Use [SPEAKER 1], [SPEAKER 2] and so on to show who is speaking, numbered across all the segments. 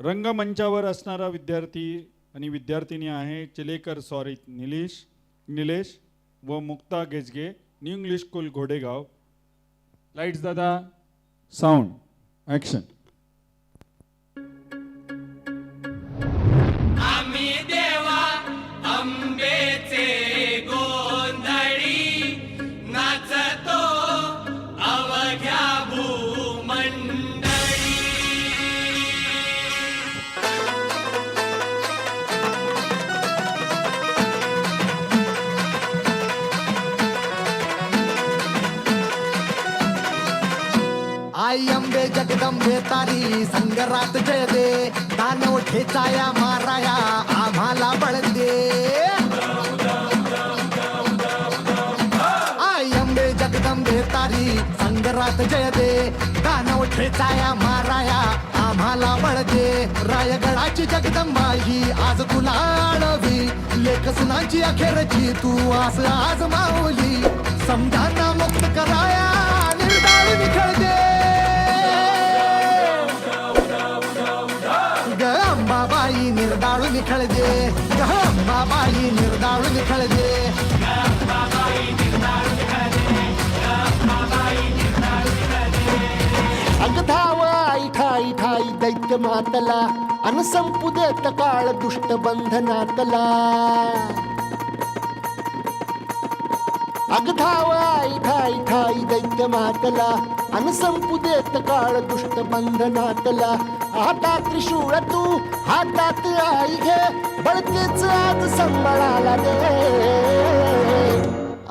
[SPEAKER 1] रंगमंचावर असणारा विद्यार्थी आणि विद्यार्थिनी आहे चिलेकर सॉरी निलेश निलेश व मुक्ता गेजगे. न्यू इंग्लिश स्कूल घोडेगाव. लाईट्स दादा. साऊंड ॲक्शन
[SPEAKER 2] जगदंबे तारी संगरात जय दे दानव ठेचाया माराया आम्हाला बळ दे आई जगदंबे तारी संगरात जय दे दानव ठेचाया माराया आम्हाला बळ दे रायगडाची जगदंबा ही आज तुला आळवी. लेख सुनाची अखेरची तू आस आज माऊली. समजांना अंबाबाई निर्दाळू निखळ दे ग अंबाबाई निर्दाळू निखळ दे
[SPEAKER 3] अगधाव आई ठाई ठाई दैत्य मातला अन संपू देत काळ दुष्ट बंधनातला अगधाव आई ठाई ठाई दैत्य मातला अन संपू देत काळ दुष्ट बंधनातला हातात त्रिशूळ तू हातात आई घे बळकेच आज संबळाला दे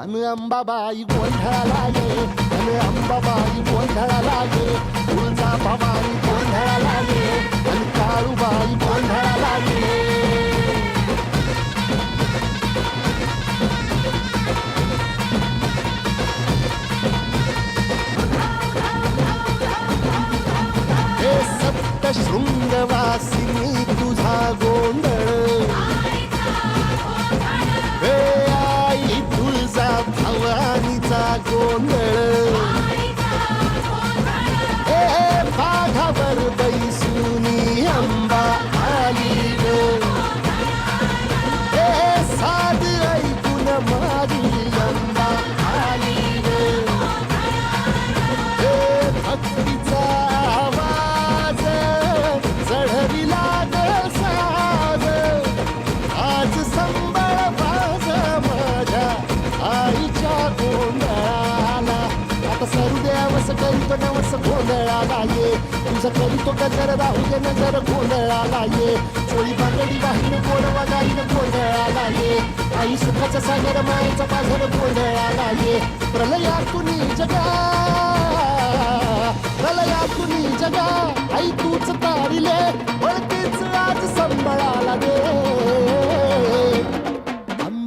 [SPEAKER 3] अन अंबाबाई गोंधळाला ये अन अंबाबाई गोंधळाला ये हे सप्त शृंगवासिनी तुझा गोंधळ। हे आई तुळजा भवानीचा गोंधळ। गोंधळाला ये तुझं करीतो गजर राहू दे नजर गोंधळाला ये चोळी बांगडी वाहीन गोडवा गाईन गोंधळाला ये आई सुखाचा सागर मायेचा पाझर गोंधळाला ये प्रलयातून जगा. प्रलयातून जगा. आई तूच तारिले वळतीच आज संबळाला दे.